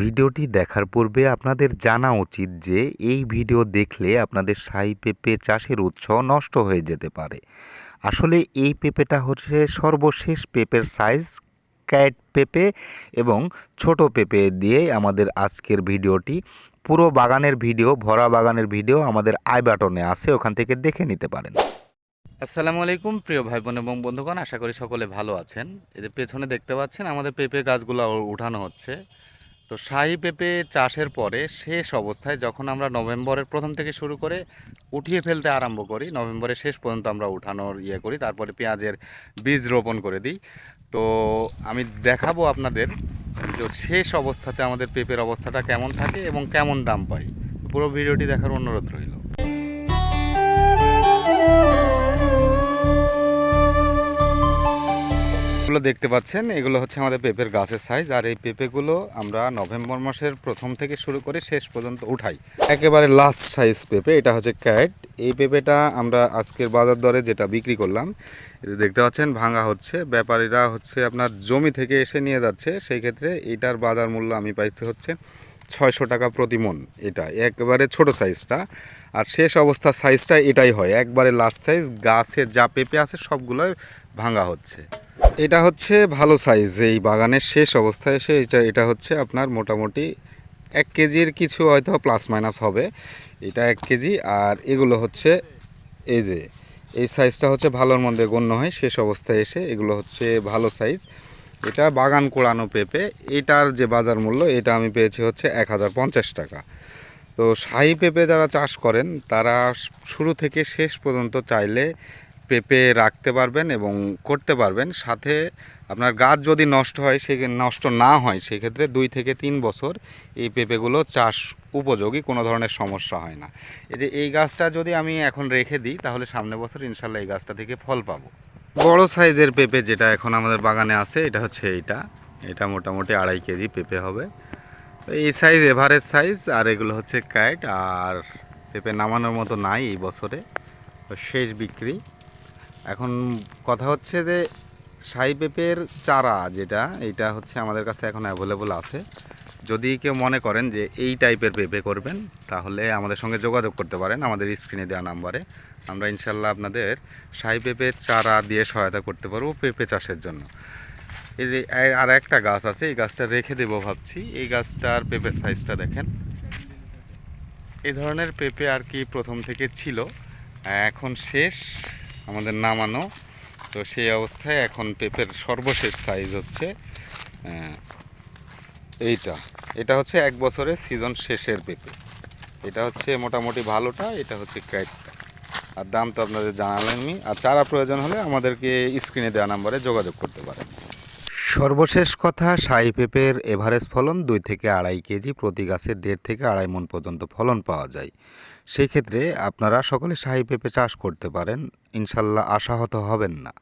ভিডিওটি দেখার পূর্বে আপনাদের জানা উচিত যে, এই ভিডিও দেখলে আপনাদের শাহী পেঁপে চাষের উৎসাহ নষ্ট হয়ে যেতে পারে। আসলে এই পেঁপেটা হচ্ছে সর্বশেষ পেঁপের সাইজ ক্যাট পেঁপে এবং ছোট পেঁপে দিয়ে আমাদের আজকের ভিডিওটি। পুরো বাগানের ভিডিও, ভরা বাগানের ভিডিও আমাদের আই বাটনে আছে, ওখান থেকে দেখে নিতে পারেন। আসসালামু আলাইকুম, প্রিয় ভাই বোন এবং বন্ধুগণ, আশা করি সকলে ভালো আছেন। এদের পেছনে দেখতে পাচ্ছেন, আমাদের পেঁপে গাছগুলো উঠানো হচ্ছে। তো শাহি পেঁপে চাষের পরে শেষ অবস্থায় যখন আমরা নভেম্বরের প্রথম থেকে শুরু করে উঠিয়ে ফেলতে আরম্ভ করি, নভেম্বরের শেষ পর্যন্ত আমরা উঠানোর ইয়ে করি, তারপরে পেঁয়াজের বীজ রোপণ করে দিই। তো আমি দেখাবো আপনাদের তো শেষ অবস্থাতে আমাদের পেঁপের অবস্থাটা কেমন থাকে এবং কেমন দাম পাই। পুরো ভিডিওটি দেখার অনুরোধ রইল। এগুলো দেখতে পাচ্ছেন, এগুলো হচ্ছে আমাদের পেঁপের গাছের সাইজ আর এই পেঁপেগুলো আমরা নভেম্বর মাসের প্রথম থেকে শুরু করে শেষ পর্যন্ত উঠাই। একেবারে লাস্ট সাইজ পেঁপে, এটা হচ্ছে ক্যাট এই পেঁপেটা আমরা আজকের বাজার দরে যেটা বিক্রি করলাম দেখতে পাচ্ছেন, ভাঙা হচ্ছে। ব্যাপারীরা হচ্ছে আপনার জমি থেকে এসে নিয়ে যাচ্ছে, সেই ক্ষেত্রে এটার বাজার মূল্য আমি পাইতে হচ্ছে ছয়শো টাকা প্রতি মন এটা, একবারে ছোট সাইজটা আর শেষ অবস্থার সাইজটা এটাই হয়, একবারে লাস্ট সাইজ গাছে যা পেঁপে আছে সবগুলোই ভাঙা হচ্ছে। এটা হচ্ছে ভালো সাইজ এই বাগানের শেষ অবস্থায় এসে এটা এটা হচ্ছে আপনার মোটামুটি এক কেজির কিছু হয়তো প্লাস মাইনাস হবে। এটা এক কেজি, আর এগুলো হচ্ছে এই যে, এই সাইজটা হচ্ছে ভালোর মধ্যে গণ্য হয়, শেষ অবস্থায় এসে এগুলো হচ্ছে ভালো সাইজ এটা বাগান কোড়ানো পেঁপে, এটার যে বাজার মূল্য, এটা আমি পেয়েছি হচ্ছে এক হাজার পঞ্চাশ টাকা। তো শাহি পেঁপে যারা চাষ করেন, তারা শুরু থেকে শেষ পর্যন্ত চাইলে পেঁপে রাখতে পারবেন এবং করতে পারবেন। সাথে আপনার গাছ যদি নষ্ট হয়, সে নষ্ট না হয়, সেক্ষেত্রে দুই থেকে তিন বছর এই পেঁপেগুলো চাষ উপযোগী, কোনো ধরনের সমস্যা হয় না। এই যে এই গাছটা যদি আমি এখন রেখে দিই, তাহলে সামনে বছর ইনশাল্লাহ এই গাছটা থেকে ফল পাবো। বড় সাইজের পেঁপে যেটা এখন আমাদের বাগানে আছে, এটা হচ্ছে এইটা। এটা মোটামুটি আড়াই কেজি পেঁপে হবে। এই সাইজ এভারেজ সাইজ, আর এগুলো হচ্ছে ক্যাট, আর পেঁপে নামানোর মতো নাই এই বছরে। শেষ বিক্রি। এখন কথা হচ্ছে যে শাহি পেঁপের চারা যেটা এইটা হচ্ছে আমাদের কাছে এখন অ্যাভেলেবল আছে। যদি কেউ মনে করেন যে এই টাইপের পেঁপে করবেন, তাহলে আমাদের সঙ্গে যোগাযোগ করতে পারেন আমাদের স্ক্রিনে দেওয়া নাম্বারে। আমরা ইনশাল্লাহ আপনাদের শাহি পেঁপের চারা দিয়ে সহায়তা করতে পারব পেঁপে চাষের জন্য। এই যে আর একটা গাছ আছে, এই গাছটা রেখে দেবো ভাবছি। এই গাছটার পেঁপের সাইজটা দেখেন। এই ধরনের পেঁপে আর কি প্রথম থেকে ছিল, এখন শেষ। আমাদের নামানো। তো সেই অবস্থায় এখন পেঁপের সর্বশেষ সাইজ হচ্ছে এইটা। এটা হচ্ছে এক বছরের সিজন শেষের পেঁপে। এটা হচ্ছে মোটামুটি ভালোটা, এটা হচ্ছে ক্যাটটা আর দাম তো আপনাদের জানালেনি আর চারা প্রয়োজন হলে আমাদেরকে স্ক্রিনে দেওয়া নাম্বারে যোগাযোগ করতে পারেন। সর্বশেষ কথা সাই পেঁপের এভারেজ ফলন দুই থেকে আড়াই কেজি, প্রতি গাছের দেড় থেকে আড়াই মন পর্যন্ত ফলন পাওয়া যায়। সেক্ষেত্রে আপনারা সকলে সাই পেঁপে চাষ করতে পারেন। ইনশাল্লাহ আশাহত হবেন না।